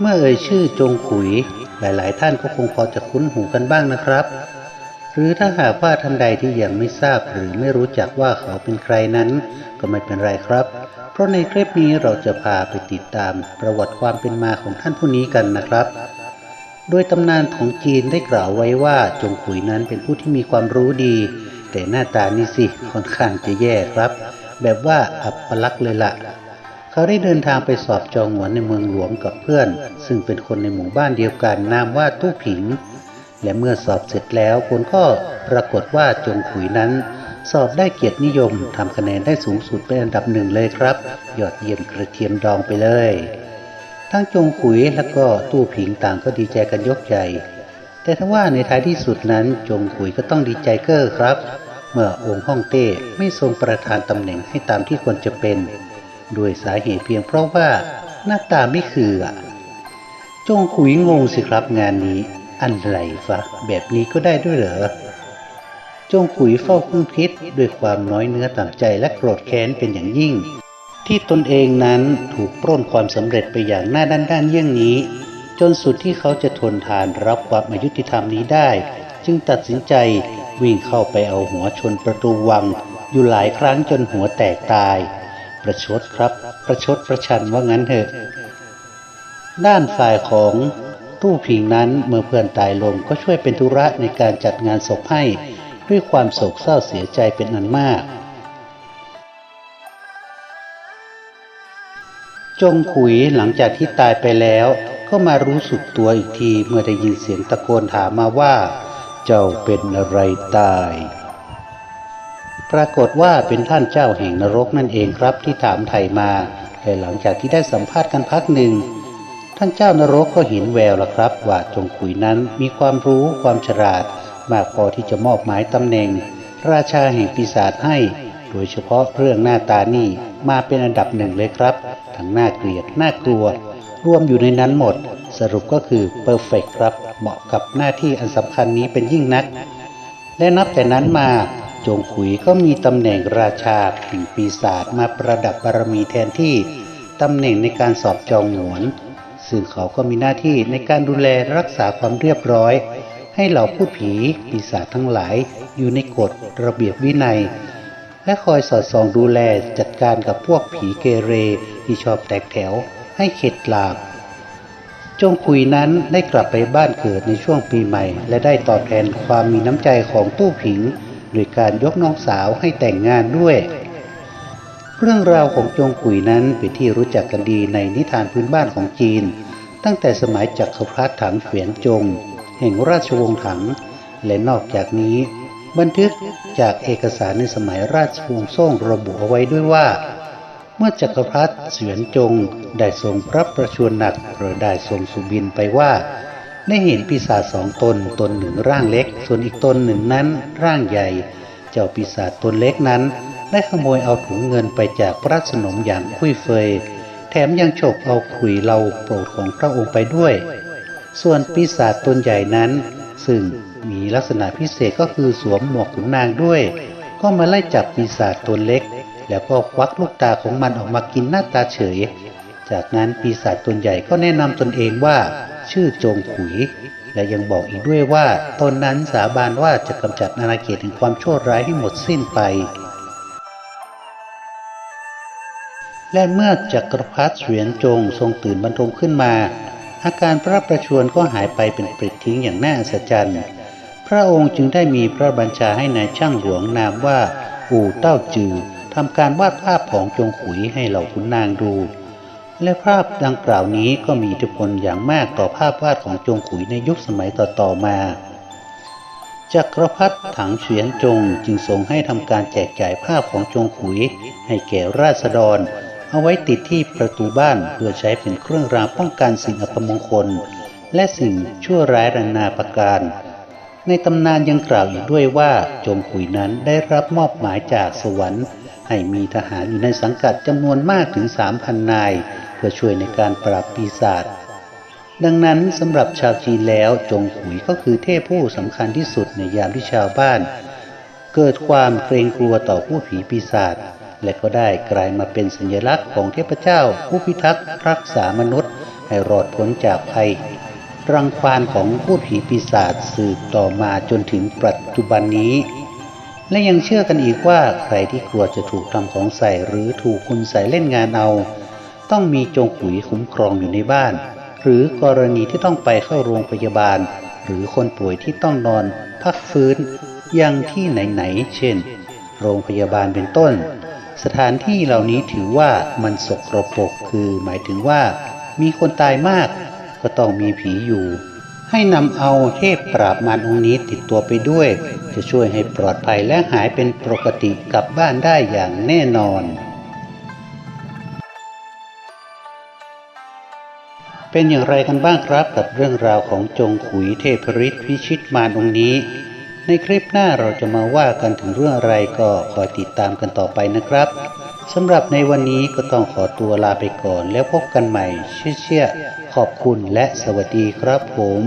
เมื่อเอ่ยชื่อจงขุย หลายๆ ท่านก็คงพอจะคุ้นหูกันบ้างนะครับ หรือถ้าหากว่าท่านใดที่ยังไม่ทราบหรือไม่รู้จักว่าเขาเป็นใครนั้น ก็ไม่เป็นไรครับ เพราะในคลิปนี้เราจะพาไปติดตามประวัติความเป็นมาของท่านผู้นี้กันนะครับโดยตำนานของจีนได้กล่าวไว้ว่าจงขุยนั้นเป็นผู้ที่มีความรู้ดี แต่หน้าตานี่สิค่อนข้างจะแย่ครับ แบบว่าอับปลักเลยละ่ะ เขาได้เดินทางไปสอบจองหวนในเมืองหลวงกับเพื่อน ซึ่งเป็นคนในหมู่บ้านเดียวกันนามว่าตู้ผิง และเมื่อสอบเสร็จแล้วผลก็ปรากฏว่าจงขุยนั้น สอบได้เกียรตินิยมทำคะแนนได้สูงสุดเป็นอันดับหนึ่งเลยครับ ยอดเยี่ยมกระเทียมดองไปเลย ทั้งจงขุยและก็ตู้ผิงต่างก็ดีใจกันยกใหญ่แต่ถ้าว่าในท้ายที่สุดนั้นจงขุยก็ต้องดีใจเก้อครับ เมื่อองค์ฮ่องเต้ไม่ทรงประทานตำแหน่งให้ตามที่ควรจะเป็น ด้วยสาเหตุเพียงเพราะว่าหน้าตาไม่คืออะจงขุยงงสิครับงานนี้อันไรฟะแบบนี้ก็ได้ด้วยเหรอจงขุยเฝ้าคุ้นคิดด้วยความน้อยเนื้อต่ำใจและโกรธแค้นเป็นอย่างยิ่ง ที่ตนเองนั้นถูกปล้นความสำเร็จไปอย่างหน้าด้านด้านเยี่ยงนี้ จนสุดที่เขาจะทนทานรับความอายุติธรรมนี้ได้ จึงตัดสินใจวิ่งเข้าไปเอาหัวชนประตูวัง อยู่หลายครั้งจนหัวแตกตาย ประชดครับ ประชดประชันว่างั้นเถอะ ด้านฝ่ายของตู้ผิงนั้นเมื่อเพื่อนตายลงก็ช่วยเป็นธุระในการจัดงานศพให้ ด้วยความโศกเศร้าเสียใจเป็นอันมาก จงขุยหลังจากที่ตายไปแล้ว ก็มารู้สึกตัวอีกทีเมื่อได้ยินเสียงตะโกนถามมาว่า เจ้าเป็นอะไรตาย ปรากฏว่าเป็นท่านเจ้าแห่งนรกนั่นเองครับที่ถามไถ่มาและหลังจากที่ได้สัมภาษณ์กันพักหนึ่ง ท่านเจ้านรกก็เห็นแววแล้วครับ ว่าจงขุยนั้นมีความรู้ความฉลาด มากพอที่จะมอบหมายตำแหน่ง ราชาแห่งปีศาจให้ โดยเฉพาะเรื่องหน้าตานี่มาเป็นอันดับหนึ่งเลยครับ ทั้งน่าเกลียดน่ากลัว รวมอยู่ในนั้นหมด สรุปก็คือเพอร์เฟกครับ เหมาะกับหน้าที่อันสำคัญนี้เป็นยิ่งนัก และนับแต่นั้นมา จงขุยก็มีตำแหน่งราชาแห่งปีศาจมาประดับบารมีแทนที่ตำแหน่งในการสอบจองหงวนซึ่งเขาก็มีหน้าที่ในการดูแลรักษาความเรียบร้อย ให้เหล่าผู้ผีปีศาจทั้งหลายอยู่ในกฎระเบียบวินัย และคอยสอดส่องดูแลจัดการกับพวกผีเกเรที่ชอบแตกแถวให้เข็ดหลาบจงคุยนั้นได้กลับไปบ้านเกิดในช่วงปีใหม่ และได้ตอบแทนความมีน้ำใจของตู้ผิง โดยการยกน้องสาวให้แต่งงานด้วย เรื่องราวของจงกุยนั้นเป็นที่รู้จักกันดีในนิทานพื้นบ้านของจีน ตั้งแต่สมัยจักรพรรดิถังเฉียนจง แห่งราชวงศ์ถัง และนอกจากนี้ บันทึกจากเอกสารในสมัยราชวงศ์ซ่งระบุเอาไว้ด้วยว่า เมื่อจักรพรรดิเสวียนจงได้ทรงพระประชวรหนักหรือได้ทรงสุบินไปว่า ได้เห็นปีศาจสองตนตนหนึ่งร่างเล็ก ส่วนอีกตนหนึ่งนั้นร่างใหญ่ เจ้าปีศาจตนเล็กนั้น ได้ขโมยเอาถุงเงินไปจากพระสนมอย่างคุยเฟย แถมยังฉกเอาขุยเหลาโปรดของพระองค์ไปด้วย ส่วนปีศาจตนใหญ่นั้น ซึ่งมีลักษณะพิเศษก็คือสวมหมวกขุนนางด้วย ก็มาไล่จับปีศาจตนเล็ก แล้วก็ควักลูกตาของมันออกมากินหน้าตาเฉย จากนั้นปีศาจตนใหญ่ก็แนะนำตนเองว่า ชื่อจงขุย และยังบอกอีกด้วยว่าตนนั้นสาบานว่าจะกำจัดอาณาเขตแห่งความชั่วร้ายให้หมดสิ้นไป และเมื่อจักรพรรดิเสวียนจงทรงตื่นบรรทมขึ้นมา อาการพระประชวรก็หายไปเป็นปลิดทิ้งอย่างน่าอัศจรรย์พระองค์จึงได้มีพระบัญชาให้นายช่างหลวงนามว่าอู่เต้าจือทำการวาดภาพของจงขุยให้เหล่าขุนนางดู และภาพดังกล่าวนี้ก็มีอิทธิพลอย่างมากต่อภาพวาดของจงขุยในยุคสมัยต่อๆมาจักรพรรดิถังเฉียนจงจึงทรงให้ทำการแจกจ่ายภาพของจงขุย ให้แก่ราษฎร เอาไว้ติดที่ประตูบ้านเพื่อใช้เป็นเครื่องรางป้องกันสิ่งอัปมงคล และสิ่งชั่วร้ายนานาประการ ในตำนานยังกล่าวอีกด้วยว่าจงขุยนั้นได้รับมอบหมายจากสวรรค์ ให้มีทหารอยู่ในสังกัดจำนวนมากถึง 3,000 นาย พื่อช่วยในการปราบปีศาจดังนั้นสำหรับชาวจีนแล้วจงขุยก็คือเทพผู้สำคัญที่สุดในยามที่ชาวบ้าน เกิดความเกรงกลัวต่อผู้ผีปีศาจและก็ได้กลายมาเป็นสัญลักษณ์ของเทพเจ้า ผู้พิทักษ์รักษามนุษย์ ให้รอดพ้นจากภัย รังควานของพูดผีปีศาจสืบต่อมาจนถึงปัจจุบันนี้ และยังเชื่อกันอีกว่าใครที่กลัวจะถูกทำของใส่หรือถูกคุณใส่เล่นงานเอา ต้องมีจงขุยคุ้มครองอยู่ในบ้าน หรือกรณีที่ต้องไปเข้าโรงพยาบาล หรือคนป่วยที่ต้องนอน พักฟื้นยังที่ไหนๆเช่น โรงพยาบาลเป็นต้น สถานที่เหล่านี้ถือว่ามันสกรปรกคือหมายถึงว่า มีคนตายมาก ก็ต้องมีผีอยู่ ให้นำเอาเทพปราบมารองค์นี้ติดตัวไปด้วย จะช่วยให้ปลอดภัยและหายเป็นปกติกลับบ้านได้อย่างแน่นอน เป็นอย่างไรกันบ้างครับกับเรื่องราวของจงขุยเทพฤทธิ์พิชิตมารองค์นี้ ในคลิปหน้าเราจะมาว่ากันถึงเรื่องอะไรก็คอยติดตามกันต่อไปนะครับสำหรับในวันนี้ก็ต้องขอตัวลาไปก่อนแล้วพบกันใหม่เชื่อๆขอบคุณและสวัสดีครับผม